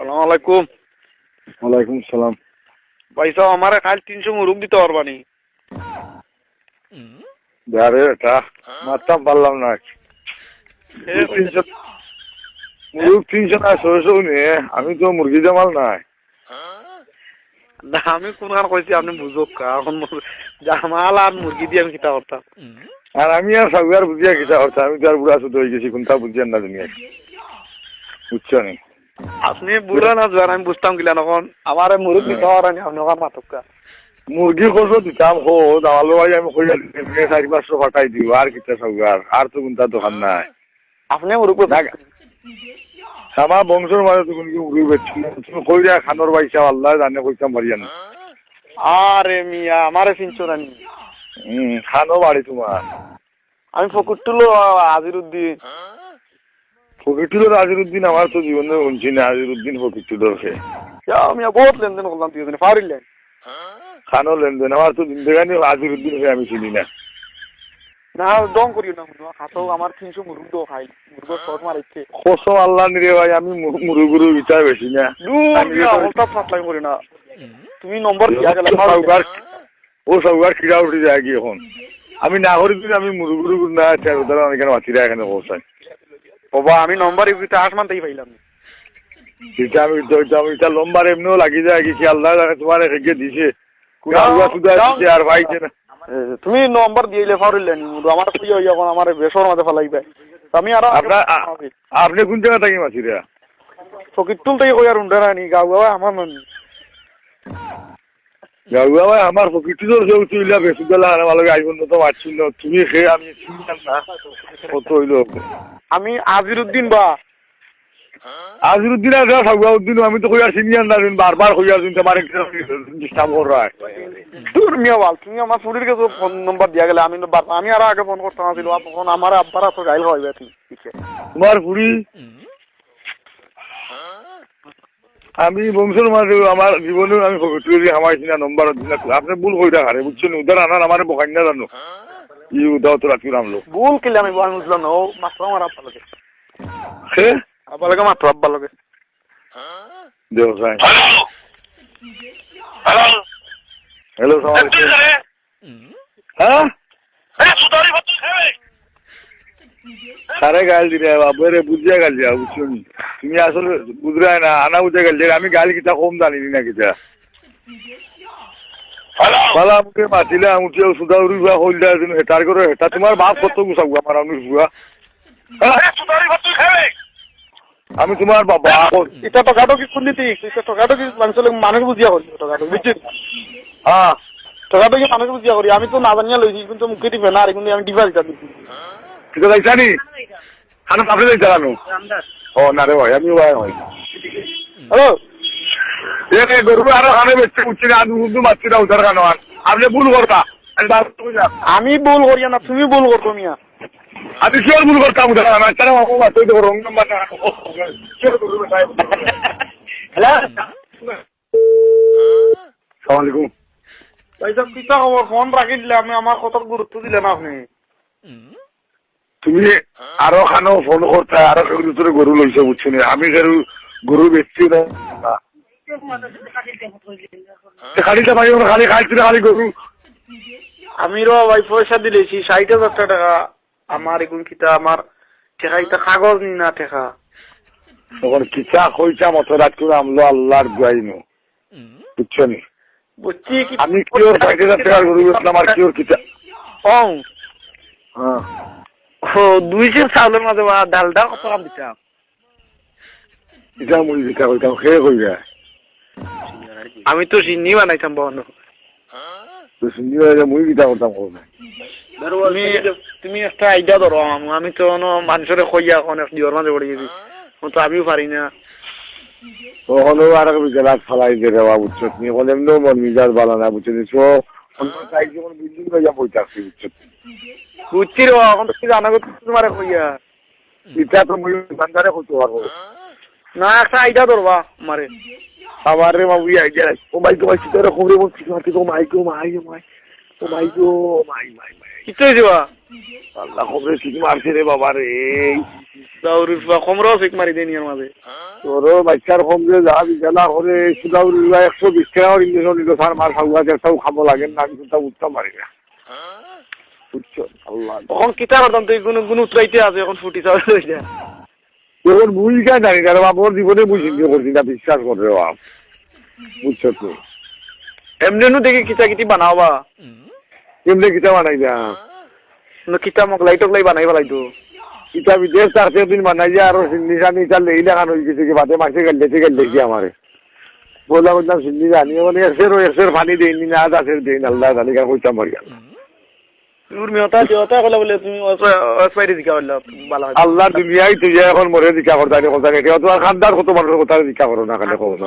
সালাম আলাইকুম। ওয়ালাইকুম সালাম ভাই সাহেব আমার কাল তিনশো মুরুখ দিতে পারবানি। আরে এটা মারতাম পারলাম না। তিনশো মুরুগ তিনশো না ছয়শো নিয়ে আমি তো মুরগি জামাল নাই। না আমি কোন কারণ কইছি আপনি বুঝুক এখন জামাল আর মুরগি দিয়ে আমি কিতা করতাম। আর আমি আর সাগুয়ার বুঝিয়া কিতা করছি আমি তো আর বুড়া শুধু হয়ে গেছি কোনটা বুঝিয়ার না দুনিয়া বুঝছ নি? আপনি বুঝলেন না আমি বুঝতাম কিলা নখন আমার মুরুখ দিতে পারানি আপনি ওখান মাতক। মুরগি খোঁজো দিতাম খো দামালো ভাই আমি কইয়া দিতে চারি পাঁচশো ফাটাই দিব আর কিতা সাগুয়ার আর তো কোনটা দোকান নাই। আপনি মুরুখ না, আমার বংশের মাঝে তো কোনো মুরগি বেচছি তুমি কই দিয়া খানোর বাইসা আল্লাহ জানে কইতাম পারিয়া না আরে মিয়া আমারে? খানো বাড়ি তোমার আমি ফকুর তুলো আজিরুদ্দিন ফকিরুল আজিরুদ্দিন আমার তো জীবনে শুনছি না আজিরুদ্দিন ফকিরুলের মিয়া বহুত লেনদেন করলাম তুই খানো লেনদেন আমার তো জিন্দগানি আজিরুদ্দিন আমি চিনি না। না দম করিও না হাতও আমার তিনশো মুরুখ দো খাই শর্ট মারিচ্ছে। আল্লাহ নিরে ভাই আমি মু- মুরু গুরু বিচার বেশি না। আমি অবস্থা করি না। তুমি নম্বর দিয়া গেলে ও উঠে যায় কি এখন? আমি না করি আমি মুরু গুরু না চার আমি কেন মাতিরা এখানে পৌঁছাই বাবা আমি নম্বর ইউতে আসমান তাই পাইলাম না। আমি এটা এটা লম্বার এমনিও লাগি যায় কি আল্লাহ তোমার রেখে দিছে। কোন যাও, সুদা দিছে আর ভাই না। তুমি নম্বর দিয়েলে পারিলেন আমার কই হই এখন আমার বেসর মাঝে ফেলাইবে আমি আর আপনি কোন জায়গা থাকি মাছিরা? ফকির তুল থেকে কই আর উন্ডে রানি গাও আমার ননি ভাই আমার প্রকৃতি তো কেউ তুইলা বেশি বেলা আর ভালো আইব না তো মারছিল। তুমি খেয়ে আমি চিনতাম না কত হইল। আমি আজিরুদ্দিন বা। আজিরুদ্দিন আর সাগুয়াউদ্দিন আমি তো কইয়া না বারবার কইয়া দিন তোমার ডিস্টার্ব কর রাখ দূর মিয়া বাল তুমি আমার শরীর কাছে ফোন নম্বর দিয়া গেলে আমি আমি আর আগে ফোন করতাম আসিল তখন আমার আব্বার তো গাইল তুমি তোমার পুরি আমি বংশের মাঝে আমার জীবনে আমি প্রকৃতি হামাইছি না নম্বর দিন আপনি ভুল কইরা হারে বুঝছেন উদার আনার আমার বকাই না জানো? ই উদাও তো রাখি রামলো ভুল কিলে আমি আমি বুঝলাম না? ও মাত্র আমার আব্বা লাগে সে আব্বা লাগে মাত্র আব্বা লাগে দেও সাই হ্যালো হ্যালো সালাম আলাইকুম হ্যাঁ সারে গাল দিলে বাবু রে বুঝিয়া গাল দিয়া বুঝছ? তুমি আসলে বুঝরাই না আনা বুঝে গাল আমি গাল কিতা কম জানি না কিতা? পালা আমাকে মাতিলে আঙুঠি সুদা উড়ি বা হইলা দিন হেটার করে হেটা তোমার বাপ কত গুছাব আমার আমি বুয়া আমি তোমার বাবা এটা তো গাটো কি খুললিতি এটা তো গাটো কি মানুষ মানুষ বুঝিয়া করি তো গাটো বুঝছি হ্যাঁ গাটো কি মানুষ বুঝিয়া করি আমি তো না জানিয়া লইছি কিন্তু মুখে দিবে না আর কিন্তু আমি ডিভাইস দিচ্ছি কিতা যাইছা নি খানা পাপড়ে যাইছা কেন ও না রে ভাই আমি ভাই ভাই হ্যালো? এ গরু আরও বেচতে উঠছি না আমি উর্দু মারছি না খানো আপনি ভুল করতা আমি ভুল করিয়া না তুমি ভুল করতো মিয়া। আমি কিয় ভুল করতাম উধার খানো? তারা বাবু মারতে দেবো রঙ নাম্বার না। করব হ্যালো? সালাম আলাইকুম। ভাই সাহেব খবর ফোন রাখি দিলে আমি আমার কথা গুরুত্ব দিলে না আপনি তুমি আরও খানো ফোন করতে আরও কেউ ভিতরে গরু লইছে বুঝছি না? আমি গরু গরু বেচছি না। খালিটা ভাই খালি খাইছি না খালি গরু। আমি র ভাই পয়সা দিলেছি ষাট হাজার টাকা। আমার এগুন কিতা আমার ইটা কাগজ নি না টেকা তখন কিচা কইচা মতো রাত করে আমলো আল্লাহর গুয়াইনো বুঝছ নি? আমি কিওর ষাট হাজার টাকার গরু বেচলাম আর কিওর কিচা কম হ্যাঁ। ও দুইশো চাউলের মাঝে বা ডালটা কত কাম দিতাম খেয়ে কই যায় আমি তো চিনি বানাইতাম বহন তো শুনি হয়ে মুড়ি কিচা করতাম কই না তুমি তুমি একটা আইডিয়া ধরো আম- তো মানুষের কইয়া অনেক দিওর মাঝে পড়ে গেছি। তো আমিও পারি না। তখনও আর ফালাই দিয়ে দেওয়া বুঝছ? এমনিও মন মিজাজ ভালো না বুঝছ? নি সো অন্য সাইড যখন বিল্ডিং হয়ে যা বই থাকছি বুঝছ? বুঝছি রে এখন তো কি জানা কইয়া এটা তো মুই বান্দারে হতে পারব। না একটা আইডিয়া ধরবা আমারে। আমার রে বাবু আই যাই ও মাই গো মাই চিতারে খবরে বলছি মাই গো মাই গো মাই। ও মাই গো মাই মাই মাই। কিতে যাওয়া আল্লাহ খবরে ঠিক মারছে রে বাবা রে দাউরির বা কমরাও ফেক মারি দেনি এর মাঝে। তোর বাচ্চার কম যে যা বিকেলা করে সুদাউর একশো বিশ টাকা ইঞ্জেকশন দিল স্যার মার খাওয়া একটাও খাব লাগে না আমি কোথাও উঠতে পারি না। আল্লাহ। এখন কিতা করতাম তুই কোনো কোনো উতরাইতে আছে এখন ফুটি চাওয়া তোর ভুলটা জানি না রে জীবনে বুঝি করছি না বিশ্বাস করে বাপ। বুঝছ তুই এমনি দেখি কিতা কিতি বানাওবা কেমনে কিতা বানাই যা কিতা মকলাই টকলাই বানাই পেলাইতো ইটা বিদেশ তার সেদিন বানাই যা আরও সিন্দিসা নিচা লেই লাগান হয়ে গেছে কি বাতে মাসে গেলে গেলে কি আমারে। বললাম বললাম সিন্দি জানি মানে একশের একশের পানি দেয়নি না আজ আশের দেয়নি আল্লাহ জানি কার কইতাম বালা আল্লাহ দুনিয়ায় তুই এখন মরে দিকা করতানি কথা কেউ তো আর খানদার কত মানুষের কথা দিকা করো না খালি খবর